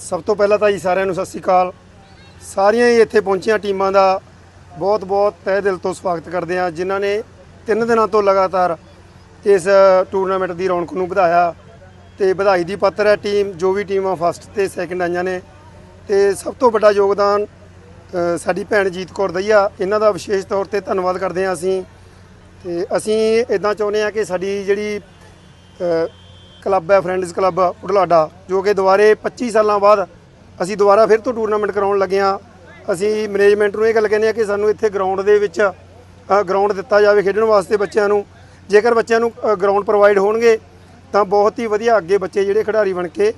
ਸਭ ਤੋਂ ਪਹਿਲਾਂ ਤਾਂ ਜੀ ਸਾਰਿਆਂ ਨੂੰ ਸਤਿ ਸ਼੍ਰੀ ਅਕਾਲ। ਸਾਰੀਆਂ ਹੀ ਇੱਥੇ ਪਹੁੰਚੀਆਂ ਟੀਮਾਂ ਦਾ ਬਹੁਤ-ਬਹੁਤ ਤਹਿ ਦਿਲ ਤੋਂ ਸਵਾਗਤ ਕਰਦੇ ਹਾਂ, ਜਿਨ੍ਹਾਂ ਨੇ ਤਿੰਨ ਦਿਨਾਂ ਤੋਂ ਲਗਾਤਾਰ ਇਸ ਟੂਰਨਾਮੈਂਟ ਦੀ ਰੌਣਕ ਨੂੰ ਵਧਾਇਆ ਤੇ ਵਧਾਈ ਦੀ ਪਾਤਰ ਹੈ ਟੀਮ, ਜੋ ਵੀ ਟੀਮਾਂ ਫਸਟ ਤੇ ਸੈਕੰਡ ਆਈਆਂ ਨੇ। ਤੇ ਸਭ ਤੋਂ ਵੱਡਾ ਯੋਗਦਾਨ ਸਾਡੀ ਭੈਣ ਜੀਤ ਕੌਰ ਦਈਆ, ਇਹਨਾਂ ਦਾ ਵਿਸ਼ੇਸ਼ ਤੌਰ ਤੇ ਧੰਨਵਾਦ ਕਰਦੇ ਹਾਂ ਅਸੀਂ। ਤੇ ਅਸੀਂ ਇਦਾਂ ਚਾਹੁੰਦੇ ਹਾਂ ਕਿ ਸਾਡੀ ਜਿਹੜੀ ਕਲੱਬ ਹੈ ਫਰੈਂਡਸ ਕਲੱਬ ਉਡਲਾਡਾ ਜੋ ਕਿ ਦੁਬਾਰੇ 25 ਸਾਲਾਂ ਬਾਅਦ ਅਸੀਂ ਦੁਬਾਰਾ ਫਿਰ ਤੋਂ ਟੂਰਨਾਮੈਂਟ ਕਰਾਉਣ ਲੱਗੇ ਹਾਂ। ਅਸੀਂ ਮੈਨੇਜਮੈਂਟ ਨੂੰ ਇਹ ਗੱਲ ਕਹਿੰਦੇ ਆ ਕਿ ਸਾਨੂੰ ਇੱਥੇ ਗਰਾਊਂਡ ਦੇ ਵਿੱਚ ਗਰਾਊਂਡ ਦਿੱਤਾ ਜਾਵੇ ਖੇਡਣ ਵਾਸਤੇ ਬੱਚਿਆਂ ਨੂੰ। ਜੇਕਰ ਬੱਚਿਆਂ ਨੂੰ ਗਰਾਊਂਡ ਪ੍ਰੋਵਾਈਡ ਹੋਣਗੇ, ਤਾਂ ਬਹੁਤ ਹੀ ਵਧੀਆ ਅੱਗੇ ਬੱਚੇ ਜਿਹੜੇ ਖਿਡਾਰੀ ਬਣ ਕੇ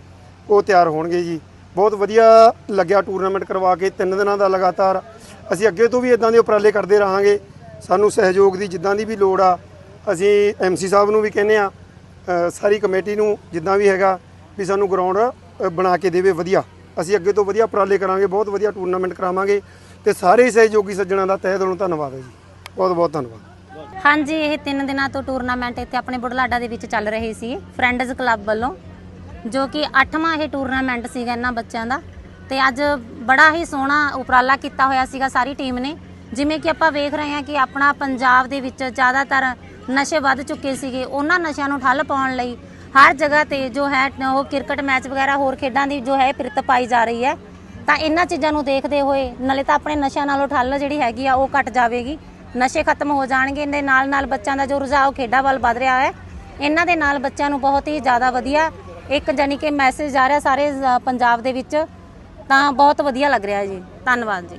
ਉਹ ਤਿਆਰ ਹੋਣਗੇ ਜੀ। ਬਹੁਤ ਵਧੀਆ ਲੱਗਿਆ ਟੂਰਨਾਮੈਂਟ ਕਰਵਾ ਕੇ, ਤਿੰਨ ਦਿਨਾਂ ਦਾ ਲਗਾਤਾਰ। ਅਸੀਂ ਅੱਗੇ ਤੋਂ ਵੀ ਇਦਾਂ ਦੇ ਉਪਰਾਲੇ ਕਰਦੇ ਰਹਾਂਗੇ। ਸਾਨੂੰ ਸਹਿਯੋਗ ਦੀ ਜਿੱਦਾਂ ਦੀ ਵੀ ਲੋੜ ਆ, ਅਸੀਂ ਐਮਸੀ ਸਾਹਿਬ ਨੂੰ ਵੀ ਕਹਿੰਦੇ ਆ ਸਾਰੀ ਕਮੇਟੀ ਨੂੰ ਜਿੱਦਾਂ ਵੀ ਹੈਗਾ ਵੀ ਸਾਨੂੰ ਗਰਾਊਂਡ ਬਣਾ ਕੇ ਦੇਵੇ ਵਧੀਆ। ਅਸੀਂ ਅੱਗੇ ਤੋਂ ਵਧੀਆ ਉਪਰਾਲੇ ਕਰਾਂਗੇ, ਬਹੁਤ ਵਧੀਆ ਟੂਰਨਾਮੈਂਟ ਕਰਾਵਾਂਗੇ ਤੇ ਸਾਰੇ ਹੀ ਸਹਿਯੋਗੀ ਸੱਜਣਾਂ ਦਾ ਤਹਿ ਦਿਲੋਂ ਧੰਨਵਾਦ ਹੈ ਜੀ। ਬਹੁਤ ਬਹੁਤ ਧੰਨਵਾਦ। ਹਾਂਜੀ, ਇਹ 3 ਦਿਨਾਂ ਤੋਂ ਟੂਰਨਾਮੈਂਟ ਇੱਥੇ ਆਪਣੇ ਬੁਢਲਾਡਾ ਦੇ ਵਿੱਚ ਚੱਲ ਰਹੀ ਸੀ ਫਰੈਂਡਸ ਕਲੱਬ ਵੱਲੋਂ, ਜੋ ਕਿ 8ਵਾਂ ਇਹ ਟੂਰਨਾਮੈਂਟ ਸੀਗਾ ਇਹਨਾਂ ਬੱਚਿਆਂ ਦਾ। ਤੇ ਅੱਜ ਬੜਾ ਹੀ ਸੋਹਣਾ ਉਪਰਾਲਾ ਕੀਤਾ ਹੋਇਆ ਸੀਗਾ ਸਾਰੀ ਟੀਮ ਨੇ। ਜਿਵੇਂ ਕਿ ਆਪਾਂ ਵੇਖ ਰਹੇ ਹਾਂ ਕਿ ਆਪਣਾ ਪੰਜਾਬ ਦੇ ਵਿੱਚ ਜ਼ਿਆਦਾਤਰ ਨਸ਼ੇ ਵੱਧ ਚੁੱਕੇ ਸੀਗੇ, ਉਹਨਾਂ ਨਸ਼ਿਆਂ ਨੂੰ ਠੱਲ ਪਾਉਣ ਲਈ ਹਰ ਜਗ੍ਹਾ ਤੇ ਜੋ ਹੈ ਉਹ ਕ੍ਰਿਕਟ ਮੈਚ ਵਗੈਰਾ ਹੋਰ ਖੇਡਾਂ ਦੀ ਜੋ ਹੈ ਪਿਰਤ ਪਾਈ ਜਾ ਰਹੀ ਹੈ। ਤਾਂ ਇਹਨਾਂ ਚੀਜ਼ਾਂ ਨੂੰ ਦੇਖਦੇ ਹੋਏ ਨਾਲੇ ਤਾਂ ਆਪਣੇ ਨਸ਼ਿਆਂ ਨਾਲੋਂ ਠੱਲ ਜਿਹੜੀ ਹੈਗੀ ਆ ਉਹ ਘਟ ਜਾਵੇਗੀ। ਨਸ਼ੇ ਖਤਮ ਹੋ ਜਾਣਗੇ, ਇਹਦੇ ਨਾਲ ਨਾਲ ਬੱਚਿਆਂ ਦਾ ਜੋ ਰੁਝਾਅ ਖੇਡਾਂ ਵੱਲ ਵੱਧ ਰਿਹਾ ਹੈ, ਇਹਨਾਂ ਦੇ ਨਾਲ ਬੱਚਿਆਂ ਨੂੰ ਬਹੁਤ ਹੀ ਜ਼ਿਆਦਾ ਵਧੀਆ ਇੱਕ ਜਾਨੀ ਕਿ ਮੈਸੇਜ ਆ ਰਿਹਾ ਸਾਰੇ ਪੰਜਾਬ ਦੇ ਵਿੱਚ। ਤਾਂ ਬਹੁਤ ਵਧੀਆ ਲੱਗ ਰਿਹਾ ਜੀ। ਧੰਨਵਾਦ ਜੀ।